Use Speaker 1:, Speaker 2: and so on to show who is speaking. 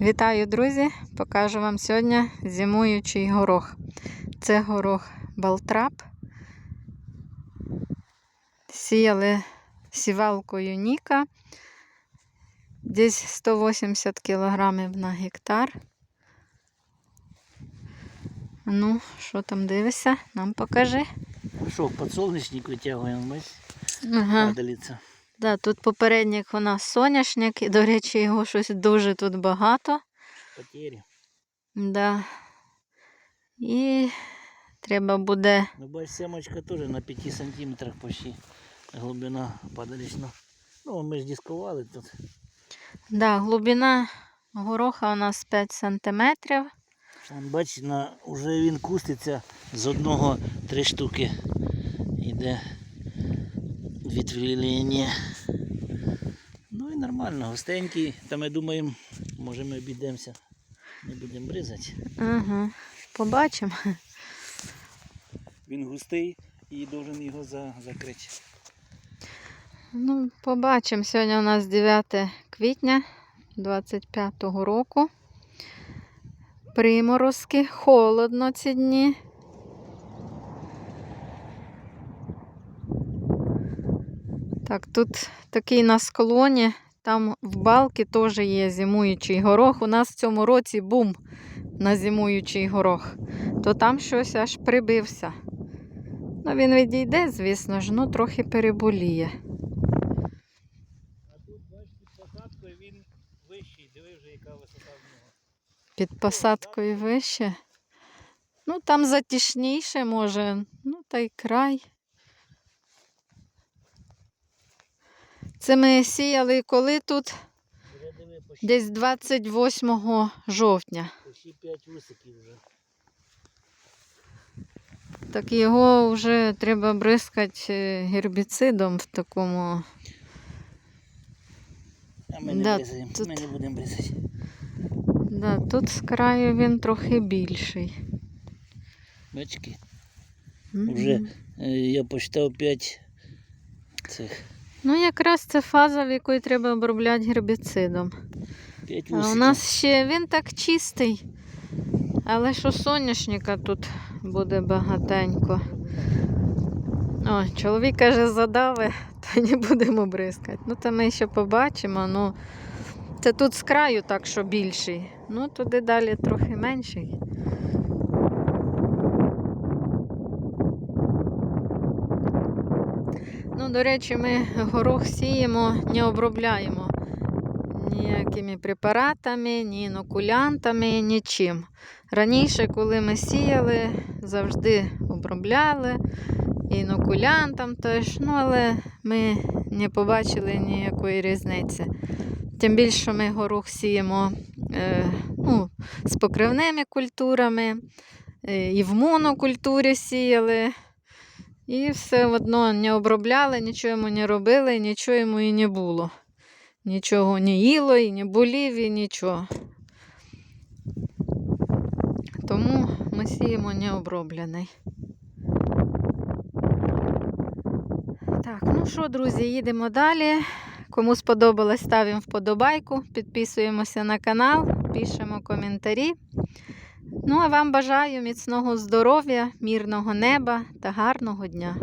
Speaker 1: Вітаю, друзі! Покажу вам сьогодні зимуючий горох. Це горох Балтрап. Сіяли сівалкою Ніка. Десь 180 кг на гектар. Ну, що там дивишся? Нам покажи.
Speaker 2: Що, подсолнечник витягуємо, бачиш,
Speaker 1: Ага.
Speaker 2: падалиця.
Speaker 1: Да, тут попередник у нас соняшник, і, до речі, його щось дуже тут багато.
Speaker 2: Потері.
Speaker 1: Да. І треба буде.
Speaker 2: Ну, бачиш, семочка теж на 5 сантиметрах почти глибина падалічна. Ну, ми ж дискували тут.
Speaker 1: Да, глибина гороха у нас 5 сантиметрів.
Speaker 2: На, вже він куститься з одного три штуки. Іде відвілення. Ну і нормально, густенький. Та ми думаємо, може ми обійдемося. Не будемо бризати.
Speaker 1: Ага. Побачимо.
Speaker 2: Він густий і должен його за, закрити.
Speaker 1: Ну, побачимо. Сьогодні у нас 9 квітня 25-го року. Приморозки, холодно ці дні. Так, тут такий на склоні, там в балки теж є зимуючий горох. У нас в цьому році бум на зимуючий горох. То там щось аж прибився. Ну, він відійде, звісно ж, ну трохи переболіє.
Speaker 2: А тут, бачиш, під посадкою він вищий. Диви вже, яка висота в нього.
Speaker 1: Під посадкою вище. Ну, там затішніше може, ну та й край. Це ми сіяли коли тут? Десь 28 жовтня.
Speaker 2: почти 5 високів вже.
Speaker 1: Так його вже треба бризкати е, гербіцидом в такому.
Speaker 2: А ми не
Speaker 1: Да,
Speaker 2: бризаємо,
Speaker 1: тут-
Speaker 2: ми не будемо бризати.
Speaker 1: Да, тут з краю він трохи більший.
Speaker 2: Бачки,
Speaker 1: Мгм.
Speaker 2: вже е, я почитав 5 цих.
Speaker 1: Ну, якраз це фаза, в якої треба обробляти гербіцидом. А у нас ще він так чистий. Але що соняшника тут буде багатенько. О, чоловік каже, задави, то не будемо бризкати. Ну, то ми ще побачимо. Ну, це тут з краю так, що більший. Ну, туди далі трохи менший. До речі, ми горох сіємо, не обробляємо ніякими препаратами, ні інокулянтами, нічим. Раніше, коли ми сіяли, завжди обробляли інокулянтом теж, ну, але ми не побачили ніякої різниці. Тим більше ми горох сіємо е, ну, з покривними культурами, е, і в монокультурі сіяли. І все одно не обробляли, нічого йому не робили, нічого йому і не було. Нічого не їло, і не болів, і нічого. Тому ми сіємо необроблений. Так, ну що, друзі, їдемо далі. Кому сподобалось, ставимо вподобайку, підписуємося на канал, пишемо коментарі. Ну, а вам бажаю міцного здоров'я, мірного неба та гарного дня.